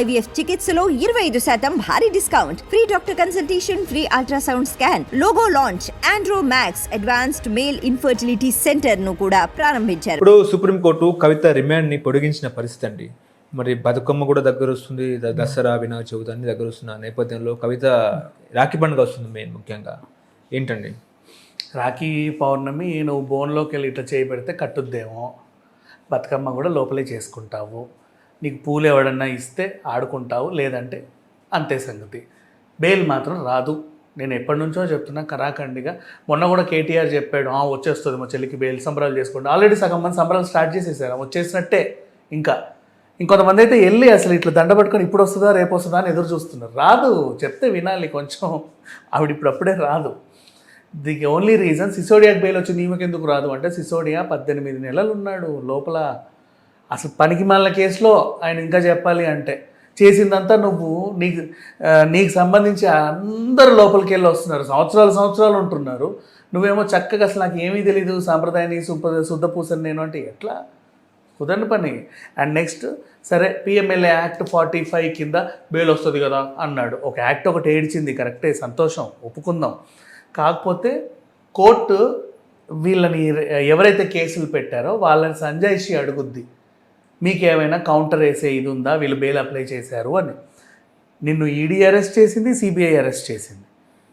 IVF చికిత్సలో ఇరవై ఐదు శాతం భారీ discount. Free doctor consultation free ultrasound scan logo launch Andro Max advanced male infertility సెంటర్ను కూడా ప్రారంభించారు. ఇప్పుడు సుప్రీంకోర్టు కవిత రిమాండ్ని పొడిగించిన పరిస్థితి అండి. మరి బతుకమ్మ కూడా దగ్గర వస్తుంది దసరా వినాయక చవితి అన్ని దగ్గర వస్తున్న నేపథ్యంలో కవిత రాఖీ పండుగ వస్తుంది మెయిన్ ముఖ్యంగా. ఏంటండి? రాఖీ పౌర్ణమి నువ్వు బోన్లోకి వెళ్ళి ఇట్లా చేయి పెడితే కట్టుద్దేమో. బతుకమ్మ కూడా లోపలే చేసుకుంటావు. నీకు పూలు ఎవడన్నా ఇస్తే ఆడుకుంటావు లేదంటే అంతే సంగతి. బెయిల్ మాత్రం రాదు. నేను ఎప్పటి నుంచో చెప్తున్నా కరాఖండిగా. మొన్న కూడా కేటీఆర్ చెప్పాడు "ఆ, వచ్చేస్తుంది మా చెల్లికి బెయిల్ సంబరాలు చేసుకోండి. ఆల్రెడీ సగం మంది సంబరాలు స్టార్ట్ చేసేసారు వచ్చేసినట్టే ఇంకా. ఇంకొంతమంది అయితే వెళ్ళి అసలు ఇట్లా దండ పట్టుకొని ఇప్పుడు వస్తుందా రేపు వస్తుందా అని ఎదురు చూస్తున్నారు. రాదు చెప్తే వినాలి కొంచెం. ఆవిడ ఇప్పుడు అప్పుడే రాదు. ది ఓన్లీ రీజన్ సిసోడియాకి బెయిల్ వచ్చి ఈమెకి ఎందుకు రాదు? అంటే సిసోడియా పద్దెనిమిది నెలలు ఉన్నాడు లోపల అసలు పనికి మళ్ళ కేసులో ఆయన ఇంకా చెప్పాలి అంటే చేసిందంతా నువ్వు నీకు నీకు సంబంధించి అందరు లోపలికి వెళ్ళి వస్తున్నారు. సంవత్సరాలు సంవత్సరాలు ఉంటున్నారు. నువ్వేమో చక్కగా అసలు నాకు ఏమీ తెలీదు సాంప్రదాయాన్ని సుప శుద్ధ పూసని నేను అంటే ఎట్లా? కుదరని పని. అండ్ నెక్స్ట్ సరే పిఎంఎల్ఏ యాక్ట్ ఫార్టీ ఫైవ్ కింద బెయిల్ వస్తుంది కదా అన్నాడు. ఒక యాక్ట్ ఒకటి ఏడ్చింది కరెక్టే సంతోషం ఒప్పుకుందాం. కాకపోతే కోర్టు వీళ్ళని ఎవరైతే కేసులు పెట్టారో వాళ్ళని సంజాయిషి అడుగుద్ది. మీకేమైనా కౌంటర్ వేసే ఇది ఉందా వీళ్ళు బెయిల్ అప్లై చేశారు అని. నిన్ను ఈడీ అరెస్ట్ చేసింది సిబిఐ అరెస్ట్ చేసింది.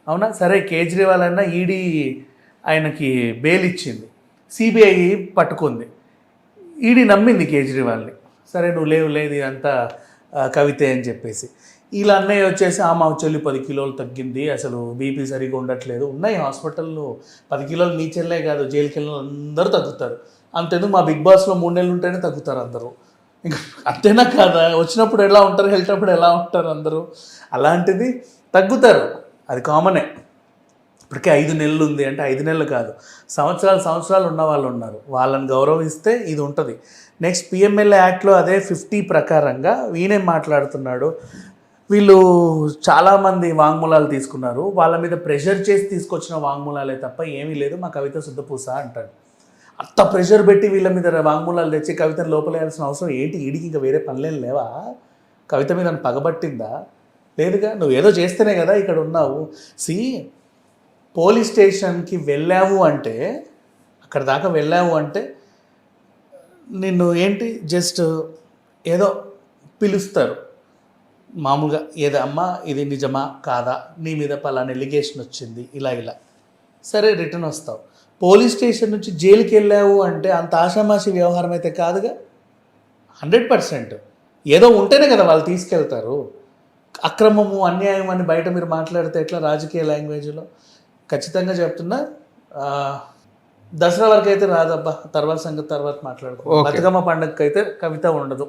అవునా? సరే కేజ్రీవాల్ అన్న ఈడీ ఆయనకి బెయిల్ ఇచ్చింది. సిబిఐ పట్టుకుంది. ఈడీ నమ్మింది కేజ్రీవాల్ని. సరే నువ్వు లేవు లేదు ఇదంతా కవితే అని చెప్పేసి. ఇలా అన్నయ్య వచ్చేసి ఆ మా చెల్లి పది కిలోలు తగ్గింది అసలు బీపీ సరిగా ఉండట్లేదు. ఉన్నాయి హాస్పిటల్లో పది కిలోలు నీ చెల్లే కాదు జైలుకి వెళ్ళిన అందరూ తగ్గుతారు. అంతేందుకు మా బిగ్ బాస్లో మూడు నెలలు ఉంటేనే తగ్గుతారు అందరూ. ఇంకా అంతేనా కాదా? వచ్చినప్పుడు ఎలా ఉంటారు? వెళ్ళేటప్పుడు ఎలా ఉంటారు అందరూ? అలాంటిది తగ్గుతారు. అది కామనే ఇప్పటికే ఐదు నెలలు ఉంది అంటే ఐదు నెలలు కాదు. సంవత్సరాలు సంవత్సరాలు ఉన్న వాళ్ళు ఉన్నారు. వాళ్ళని గౌరవిస్తే ఇది ఉంటుంది. నెక్స్ట్ పిఎంఎల్ఏ యాక్ట్లో అదే ఫిఫ్టీ ప్రకారంగా ఈయనేం మాట్లాడుతున్నాడు. వీళ్ళు చాలామంది వాంగ్మూలాలు తీసుకున్నారు. వాళ్ళ మీద ప్రెషర్ చేసి తీసుకొచ్చిన వాంగ్మూలాలే తప్ప ఏమీ లేదు. మా కవిత శుద్ధపూస అంటాడు. అంత ప్రెషర్ పెట్టి వీళ్ళ మీద వాంగ్మూలాలు తెచ్చి కవితను లోపలేయాల్సిన అవసరం ఏంటి? ఈడికి ఇంకా వేరే పనులేం లేవా? కవిత మీద పగబట్టిందా? లేదుగా నువ్వు ఏదో చేస్తేనే కదా ఇక్కడ ఉన్నావు. సి పోలీస్ స్టేషన్కి వెళ్ళావు అంటే అక్కడ దాకా వెళ్ళావు అంటే నిన్ను ఏంటి? జస్ట్ ఏదో పిలుస్తారు. మామూలుగా ఏదో అమ్మా ఇది నిజమా? కాదా? నీ మీద పలానా ఎలిగేషన్ వచ్చింది. ఇలా ఇలా. సరే రిటర్న్ వస్తావు. పోలీస్ స్టేషన్ నుంచి జైలుకి వెళ్ళావు అంటే అంత ఆషామాషి వ్యవహారం అయితే కాదుగా? Hundred percent. ఏదో ఉంటేనే కదా వాళ్ళు తీసుకెళ్తారు. అక్రమము అన్యాయం అని బయట మీరు మాట్లాడితే ఎట్లా రాజకీయ లాంగ్వేజ్లో? ఖచ్చితంగా చెప్తున్నా దసరా వరకు అయితే రాదబ్బా. తర్వాత సంగతి తర్వాత మాట్లాడుకో. బతుకమ్మ పండుగకి అయితే కవిత ఉండదు.